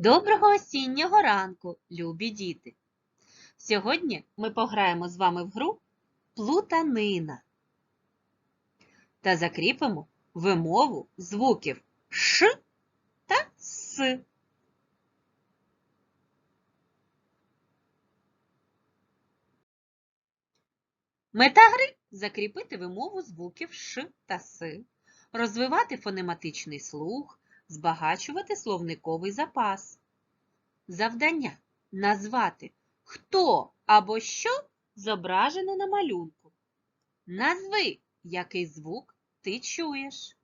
Доброго осіннього ранку, любі діти! Сьогодні ми пограємо з вами в гру Плутанина та закріпимо вимову звуків Ш та С. Мета гри закріпити вимову звуків Ш та С, розвивати фонематичний слух, збагачувати словниковий запас. Завдання назвати хто або що зображено на малюнку. Назви, який звук ти чуєш.